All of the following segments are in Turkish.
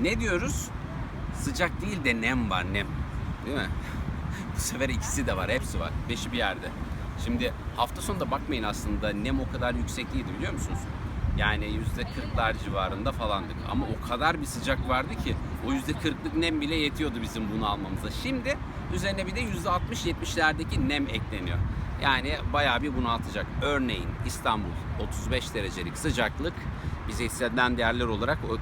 Ne diyoruz? Sıcak değil de nem var nem. Değil mi? Bu sefer ikisi de var, hepsi var. Beşi bir yerde. Şimdi hafta sonunda bakmayın aslında nem o kadar yüksek değildi biliyor musunuz? Yani yüzde kırklar civarında falandık. Ama o kadar bir sıcak vardı ki o yüzde kırklık nem bile yetiyordu bizim bunu almamıza. Şimdi üzerine bir de yüzde altmış yetmişlerdeki nem ekleniyor. Yani bayağı bir bunaltacak. Örneğin İstanbul 35 derecelik sıcaklık bize hissedilen değerler olarak o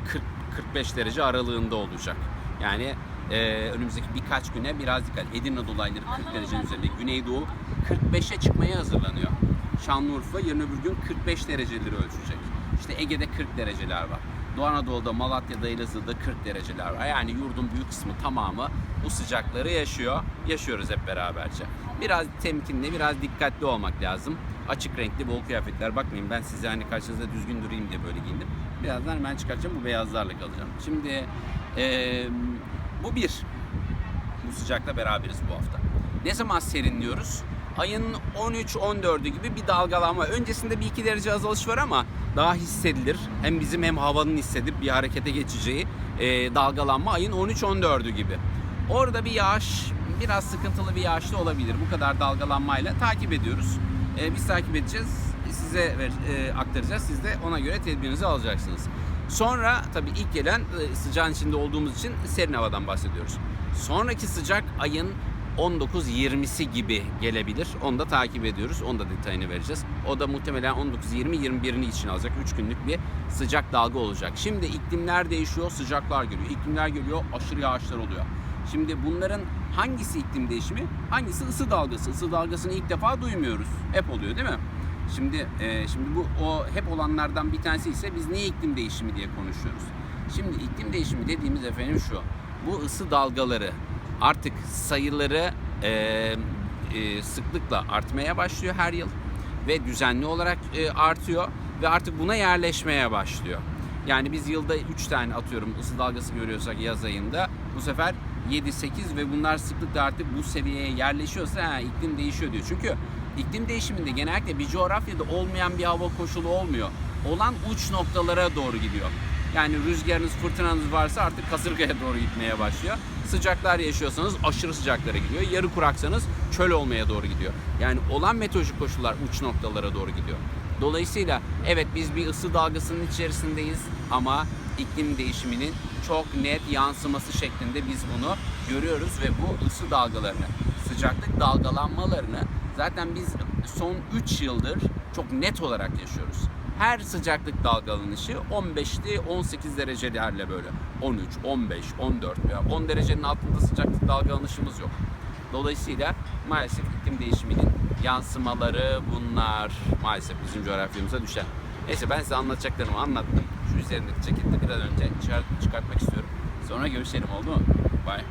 40-45 derece aralığında olacak. Yani e, önümüzdeki birkaç güne biraz dikkat. Edirne dolayları 40 derecenin üzerinde. Güneydoğu 45'e çıkmaya hazırlanıyor. Şanlıurfa yarın öbür gün 45 dereceleri ölçecek. İşte Ege'de 40 dereceler var. Doğu Anadolu'da, Malatya'da, Elazığ'da 40 dereceler var. Yani yurdun büyük kısmı tamamı bu sıcakları yaşıyor. Yaşıyoruz hep beraberce. Biraz temkinli, biraz dikkatli olmak lazım. Açık renkli bol kıyafetler. Bakmayın ben size hani karşınızda düzgün durayım diye böyle giyindim. Birazdan hemen çıkartacağım. Bu beyazlarla kalacağım. Şimdi eee, bu bir. Bu sıcakla beraberiz bu hafta. Ne zaman serinliyoruz? Ayın 13-14'ü gibi bir dalgalanma. Öncesinde bir iki derece azalış var ama daha hissedilir. Hem bizim hem havanın hissedip bir harekete geçeceği e, dalgalanma ayın 13-14'ü gibi. Orada bir yağış, biraz sıkıntılı bir yağış da olabilir. Bu kadar dalgalanmayla takip ediyoruz. E, biz takip edeceğiz. Size ver, e, aktaracağız. Siz de ona göre tedbirinizi alacaksınız. Sonra tabii ilk gelen e, sıcağın içinde olduğumuz için serin havadan bahsediyoruz. Sonraki sıcak ayın 19-20'si gibi gelebilir. Onu da takip ediyoruz. Onu da detayını vereceğiz. O da muhtemelen 19-20-21'ini için alacak. 3 günlük bir sıcak dalga olacak. Şimdi iklimler değişiyor, sıcaklar geliyor. İklimler geliyor, aşırı yağışlar oluyor. Şimdi bunların hangisi iklim değişimi, hangisi ısı dalgası? Isı dalgasını ilk defa duymuyoruz. Hep oluyor değil mi? Şimdi e, şimdi bu o hep olanlardan bir tanesi ise biz niye iklim değişimi diye konuşuyoruz. Şimdi iklim değişimi dediğimiz efendim şu. Bu ısı dalgaları artık sayıları e, e, sıklıkla artmaya başlıyor her yıl ve düzenli olarak e, artıyor ve artık buna yerleşmeye başlıyor. Yani biz yılda 3 tane atıyorum ısı dalgası görüyorsak yaz ayında bu sefer 7-8 ve bunlar sıklıkla artık bu seviyeye yerleşiyorsa ha, iklim değişiyor diyor. Çünkü iklim değişiminde genellikle bir coğrafyada olmayan bir hava koşulu olmuyor. Olan uç noktalara doğru gidiyor. Yani rüzgarınız, fırtınanız varsa artık kasırgaya doğru gitmeye başlıyor. Sıcaklar yaşıyorsanız aşırı sıcaklara gidiyor. Yarı kuraksanız çöl olmaya doğru gidiyor. Yani olan meteorolojik koşullar uç noktalara doğru gidiyor. Dolayısıyla evet biz bir ısı dalgasının içerisindeyiz ama iklim değişiminin çok net yansıması şeklinde biz bunu görüyoruz ve bu ısı dalgalarını, sıcaklık dalgalanmalarını zaten biz son 3 yıldır çok net olarak yaşıyoruz. Her sıcaklık dalgalanışı 15'li 18 derecelerle böyle 13, 15, 14 veya 10 derecenin altında sıcaklık dalgalanışımız yok. Dolayısıyla maalesef iklim değişiminin yansımaları bunlar maalesef bizim coğrafyamıza düşen. Neyse ben size anlatacaklarımı anlattım. Şu üzerindeki ceketi bir an önce çıkart- çıkartmak istiyorum. Sonra görüşelim oldu mu? Bye.